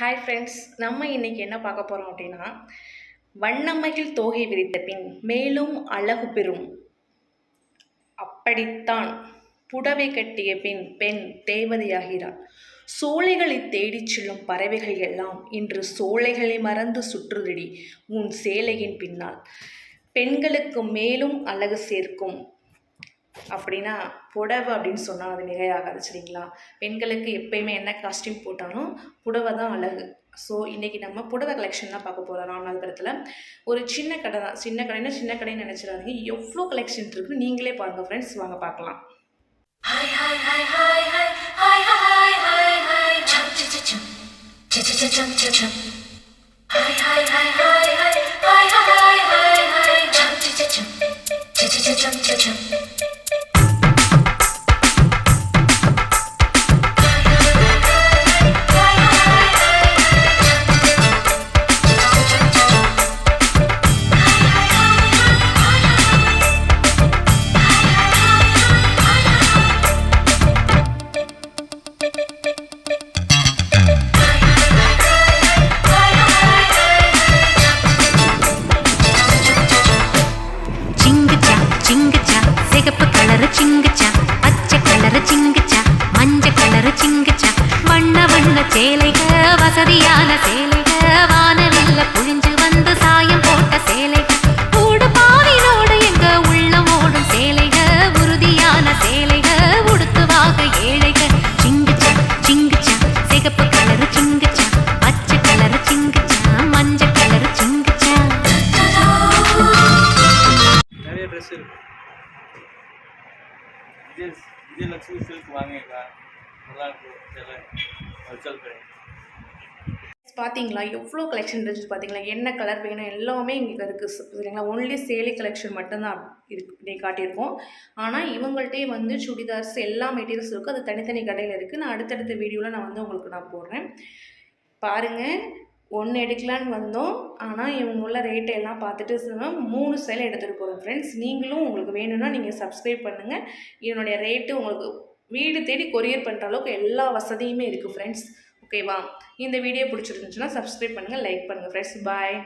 Hi friends நம்ம இன்றைக்கி என்ன பார்க்க போகிறோம் அப்படின்னா வண்ணமையில் தோகை விரித்த பின் மேலும் அழகு பெறும். அப்படித்தான் புடவை கட்டிய பின் பெண் தேவதையாகிறாள். சோலைகளை தேடிச் செல்லும் பறவைகள் எல்லாம் இன்று சோலைகளை மறந்து சுற்றுதிடி உன் சேலையின் பின்னால். பெண்களுக்கு மேலும் அழகு சேர்க்கும் அப்படின்னா புடவை அப்படின்னு சொன்னால் அது மிகையாகாது சரிங்களா பெண்களுக்கு எப்பயுமே என்ன காஸ்டியூம் போட்டாலும் புடவை தான் அழகு ஸோ இன்றைக்கி நம்ம புடவை கலெக்ஷன் தான் பார்க்க போகிறோம் ராமநாதபுரத்தில் ஒரு சின்ன கடை தான் சின்ன கடைன்னா சின்ன கடைன்னு நினச்சிடாதீங்க எவ்வளோ கலெக்ஷன் இருக்குன்னு நீங்களே பாருங்கள் ஃப்ரெண்ட்ஸ் வாங்க பார்க்கலாம் hi hi hi hi hi hi hi hi hi chum chum chum chum chum chum chum chum chum hi hi hi hi hi hi hi hi hi chum chum Ding நிறைய dress இருக்கு. Vijay Vijayalakshmi silk வாங்கிக்கா நல்லா இருக்கும் இதெல்லாம் கடை. பார்த்தீங்களா எவ்வளோ collection இருந்துச்சு பார்த்தீங்களா என்ன கலர் வேணும்? எல்லாமே இங்கே இருக்குது சரிங்களா? ஒன்லி சேலை கலெக்ஷன் மட்டும்தான் இருக்கு நீ காட்டியிருக்கோம். ஆனால் இவங்கள்ட்டே வந்து சுடிதார்ஸ் எல்லா மெட்டீரியல்ஸ் இருக்குது அது தனித்தனி கடையில் இருக்குது நான் அடுத்தடுத்த வீடியோவில் நான் வந்து உங்களுக்கு நான் போடுறேன். பாருங்கள் ஒன்று எடுக்கலான்னு வந்தோம். ஆனால் இவங்க உள்ள ரேட்டை எல்லாம் பார்த்துட்டு மூணு சேலை எடுத்துகிட்டு போகிறோம் ஃப்ரெண்ட்ஸ் நீங்களும் உங்களுக்கு வேணும்னா நீங்கள் சப்ஸ்கிரைப் பண்ணுங்கள் இதனுடைய ரேட்டு உங்களுக்கு வீடு தேடி கொரியர் பண்ணுற அளவுக்கு எல்லா வசதியுமே இருக்குது ஃப்ரெண்ட்ஸ் ஓகேவா இந்த வீடியோ பிடிச்சிருந்துச்சுன்னா சப்ஸ்கிரைப் பண்ணுங்கள் லைக் பண்ணுங்கள் ஃப்ரெண்ட்ஸ் பாய்